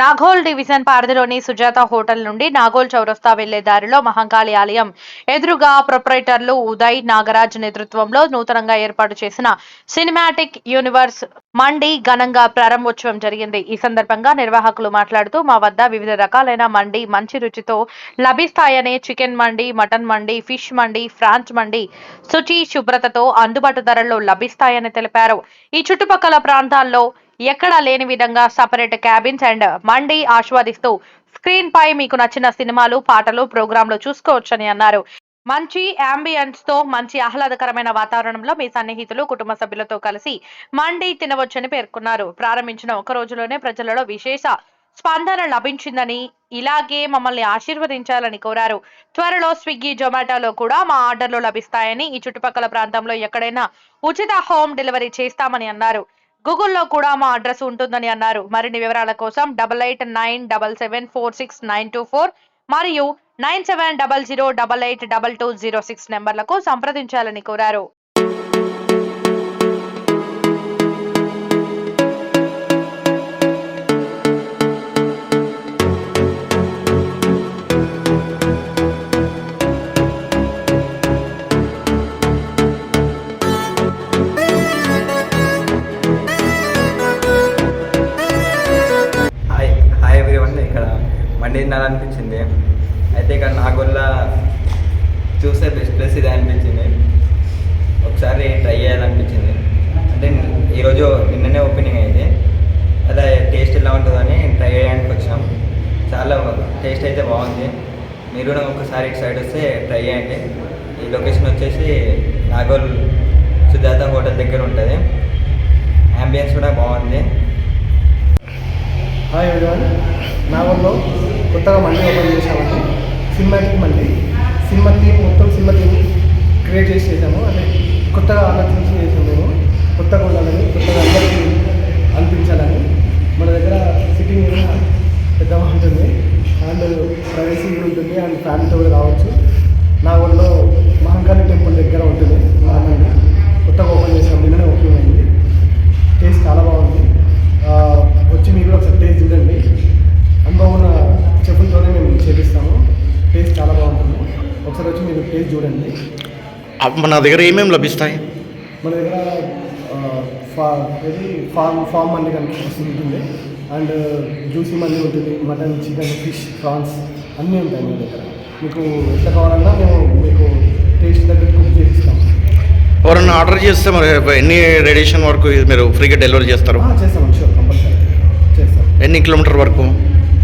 Nagole division పరిధిలోని Sujatha hotel నుండి నాగోల్ చౌరస్తా వెళ్ళే దారిలో మహంకాళి ఆలయం. ఎదురుగా ప్రొపరేటర్లు ఉదయ్ నాగరాజ్ నేతృత్వంలో నూతనంగా ఏర్పాటు చేసిన సినిమాటిక్ యూనివర్స్ మండి ఘనంగా ప్రారంభోత్సవం జరిగింది. ఈ సందర్భంగా నిర్వాహకులు మాట్లాడుతూ మా వద్ద వివిధ రకాలైన మండి మంచి రుచితో లభిస్తాయని చికెన్ మండి మటన్ మండి ఫిష్ మండి ఫ్రాన్స్ మండి శుచి శుభ్రతతో అందుబాటు ధరల్లో లభిస్తాయని తెలిపారు. ఈ చుట్టుపక్కల ప్రాంతాల్లో ఎక్కడా లేని విధంగా సపరేట్ క్యాబిన్స్ అండ్ మండి ఆస్వాదిస్తూ స్క్రీన్ పై మీకు నచ్చిన సినిమాలు పాటలు ప్రోగ్రాంలు చూసుకోవచ్చని అన్నారు. మంచి అంబియన్స్తో మంచి ఆహ్లాదకరమైన వాతావరణంలో మీ సన్నిహితులు కుటుంబ సభ్యులతో కలిసి మండి తినవచ్చని పేర్కొన్నారు. ప్రారంభించిన ఒక రోజులోనే ప్రజలలో విశేష స్పందన లభించిందని ఇలాగే మమ్మల్ని ఆశీర్వదించాలని కోరారు. త్వరలో స్విగ్గీ జొమాటోలో కూడా మా ఆర్డర్లు లభిస్తాయని ఈ చుట్టుపక్కల ప్రాంతంలో ఎక్కడైనా ఉచిత హోమ్ డెలివరీ చేస్తామని అన్నారు. గూగుల్లో కూడా మా అడ్రస్ ఉంటుందని అన్నారు. మరిన్ని వివరాల కోసం double eight nine double seven four six nine two four మరియు nine seven double zero double eight double two zero six నెంబర్లకు సంప్రదించాలని కోరారు. మండి తినాలనిపించింది అయితే ఇక్కడ నాగోల్ల చూస్తే బెస్ట్ ప్లేస్ ఇదే అనిపించింది. ఒకసారి ట్రై చేయాలనిపించింది. అంటే ఈరోజు నిన్ననే ఓపెనింగ్ అయింది. అలా టేస్ట్ ఎలా ఉంటుందని ట్రై చేయడానికి వచ్చినాం. చాలా టేస్ట్ అయితే బాగుంది. మీరు కూడా ఒకసారి ఇటు సైడ్ వస్తే ట్రై చేయండి. ఈ లొకేషన్ వచ్చేసి నాగోల్ సుజాత హోటల్ దగ్గర ఉంటుంది. యాంబియన్స్ కూడా బాగుంది. హాయ్ ఎవరివన్ నా కొత్తగా మళ్ళీ ఓపెన్ చేసామండి సినిమా థీమ్ అండి సినిమా థీమ్ మొత్తం సినిమా థీమ్ క్రియేట్ చేసి చేసాము అంటే కొత్తగా ఆలోచించి చేసాము మేము. కొత్తగా ఉండాలని కొత్తగా అందరికీ అనిపించాలని. మన దగ్గర సిట్టింగ్ కూడా పెద్దగా ఉంటుంది అండ్ ప్రైవసీ కూడా ఉంటుంది. అండ్ ఫ్యామిలీతో కూడా రావచ్చు. మీరు టేస్ట్ చూడండి. మన దగ్గర ఏమేమి లభిస్తాయి? మన దగ్గర ఇది ఫామ్ ఫామ్ మండి కనిపిస్తుంది ఉంటుంది. అండ్ జ్యూసీ మండి ఉంటుంది మటన్ చికెన్ ఫిష్ ప్రాన్స్ అన్నీ ఉంటాయి మన దగ్గర. మీకు ఎట్లా కావాలన్నా మేము మీకు టేస్ట్ దగ్గర కుక్ చేసిస్తాము ఎవరన్నా ఆర్డర్ చేస్తే మరి ఎన్ని రేడియేషన్ వరకు మీరు ఫ్రీగా డెలివరీ చేస్తారు? చేస్తాం షూర్ కంపల్సరీ చేస్తాం. ఎన్ని కిలోమీటర్ వరకు?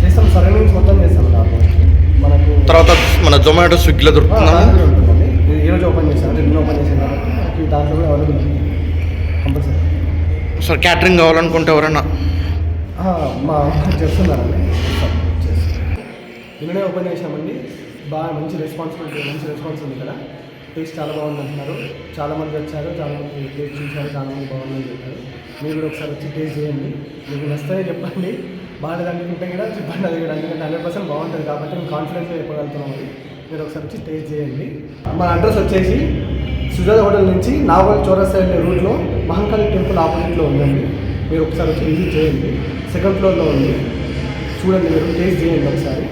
చేస్తాం సరౌండింగ్స్ మొత్తం చేస్తాం. తర్వాత మన జొమాటో స్విగ్గీలో దొరుకుతుందా? దాంట్లో కూడా ఉంటుందండి ఇది ఈ రోజు ఓపెన్ చేశాను నిన్న ఓపెన్ చేశాను దాంట్లో కూడా అవైలబుల్ ఉంది. కంపల్సరీ. సార్ క్యాటరింగ్ కావాలనుకుంటే ఎవరన్నా మా చేస్తున్నారండి. చేస్తాం, చేస్తాం. నిన్ననే ఓపెన్ చేశామండి బాగా మంచి రెస్పాన్సిబిలిటీ మంచి రెస్పాన్స్ ఉంది ఇక్కడ టేస్ట్ చాలా బాగుంది అంటున్నారు. చాలా మంది వచ్చారు చాలా మంది టేస్ట్ చూశారు చాలా మంది బాగుందని చెప్పారు. మీరు కూడా ఒకసారి వచ్చి టేస్ట్ చేయండి. మీకు నచ్చితే చెప్పండి. బాగాలేదు అనుకుంటే కూడా చెప్పండి అది కూడా ఎందుకంటే హండ్రెడ్ పర్సెంట్ బాగుంటుంది కాబట్టి మేము కాన్ఫిడెన్స్గా చెప్పగలుగుతున్నాం అది. మీరు ఒకసారి వచ్చి టేస్ట్ చేయండి. మన అడ్రస్ వచ్చేసి సుజాత హోటల్ నుంచి నావల్ చౌరస్తా అనే రూట్లో మహంకాళి టెంపుల్ ఆపోజిట్లో ఉందండి. మీరు ఒకసారి వచ్చి విజిట్ చేయండి. సెకండ్ ఫ్లోర్లో ఉంది. చూడండి మీరు టేస్ట్ చేయండి ఒకసారి.